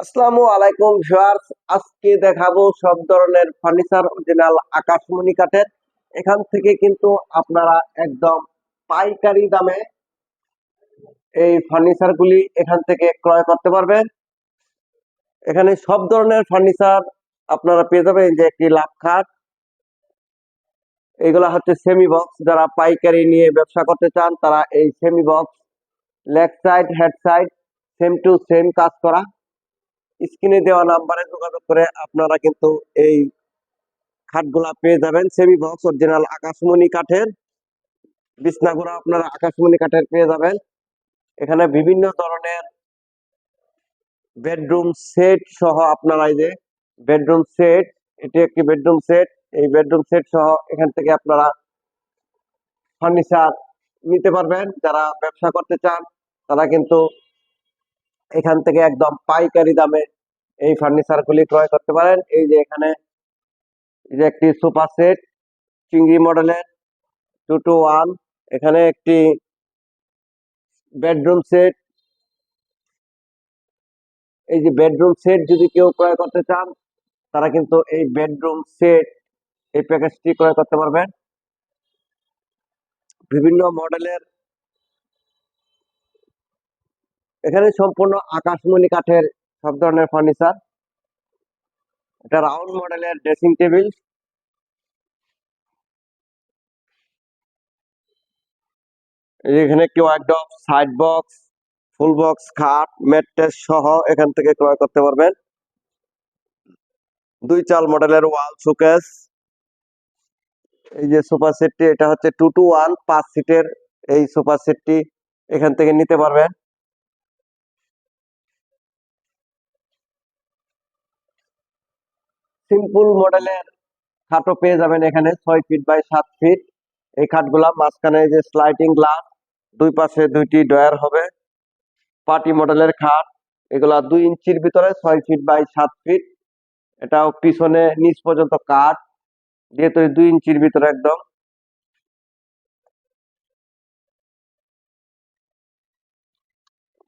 আসসালামু আলাইকুম ভিউয়ার্স, আজকে দেখাবো সব ধরনের ফার্নিচার অরিজিনাল আকাশমণি কাঠের। এখান থেকে কিন্তু আপনারা একদম পাইকারি দামে এই ফার্নিচার গুলি এখান থেকে ক্রয় করতে পারবেন। এখানে সব ধরনের ফার্নিচার আপনারা পেয়ে যাবেন যে একটি লাভ খাট। এগুলা হচ্ছে সেমি বক্স যারা পাইকারি নিয়ে ব্যবসা করতে চান, তারা এই semi box leg side head side same to same কাজ করা। স্ক্রিনে দেওয়া নাম্বারে যোগাযোগ করে আপনারা কিন্তু এই খাটগুলা পেয়ে যাবেন। সেমি বক্স অরিজিনাল আকাশমণি কাঠের। বিছনাগুলো আপনারা আকাশমণি কাঠের পেয়ে যাবেন। এখানে বিভিন্ন ধরনের বেডরুম সেট সহ আপনারা এই যে বেডরুম সেট এটি একটি বেডরুম সেট এই বেডরুম সেট সহ এখান থেকে আপনারা ফার্নিচার নিতে পারবেন। যারা ব্যবসা করতে চান, তারা কিন্তু এখান থেকে একদম পাইকারি দামে এই ফার্নিচার গুলি ক্রয় করতে পারেন। এই যে এখানে যে একটি সোফা সেট চিংড়ি মডেলের টু টু ওয়ান এখানে একটি বেডরুম সেট এই যে বেডরুম সেট যদি কেউ ক্রয় করতে চান, তারা কিন্তু এই বেডরুম সেট এই প্যাকেজটি ক্রয় করতে পারবেন। বিভিন্ন মডেলের এখানে সম্পূর্ণ আকাশমণি কাঠের সব ধরনের ফার্নিচার এটা রাউন্ড মডেলের ড্রেসিং টেবিল এখানে একটি wardrobe side box full box খাট ম্যাট্রেস সহ এখান থেকে ক্রয় করতে পারবেন। দুই চাল মডেলের ওয়াল শোকেস এই যে সোফা সেটটি এটা হচ্ছে টু টু ওয়ান পাঁচ সিটের এই সোফা সেটটি এখান থেকে নিতে পারবেন। সিম্পল মডেলের খাটও পেয়ে যাবেন এখানে ছয় ফিট বাই সাত ফিট এই খাটগুলা মাঝখানে যে স্লাইডিং গ্লাস দুই পাশে দুইটি ডয়ার হবে। পার্টি মডেলের খাট, এগুলা দুই ইঞ্চির ভিতরে ছয় ফিট বাই সাত ফিট এটাও পিছনে নিচ পর্যন্ত কাঠ দিয়ে তৈরি দুই ইঞ্চির ভিতরে একদম।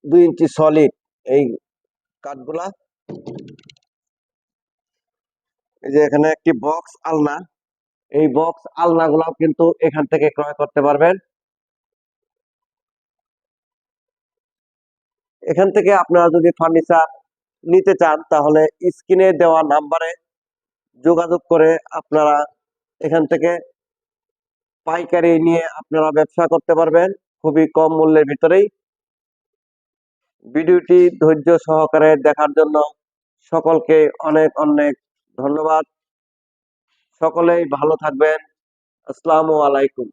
দুই ইঞ্চি সলিড এই কাঠগুলা। এই যে এখানে একটি বক্স আলনা। এই বক্স আলনা গুলাও কিন্তু এখান থেকে ক্রয় করতে পারবেন। এখান থেকে আপনারা যদি ফার্নিচার নিতে চান, তাহলে স্ক্রিনে দেওয়া নাম্বারে যোগাযোগ করে আপনারা এখান থেকে পাইকারি নিয়ে আপনারা ব্যবসা করতে পারবেন, খুবই কম মূল্যের ভিতরেই। ভিডিওটি ধৈর্য সহকারে দেখার জন্য সকলকে অনেক অনেক ধন্যবাদ। সকলেই ভালো থাকবেন। আসসালামু আলাইকুম।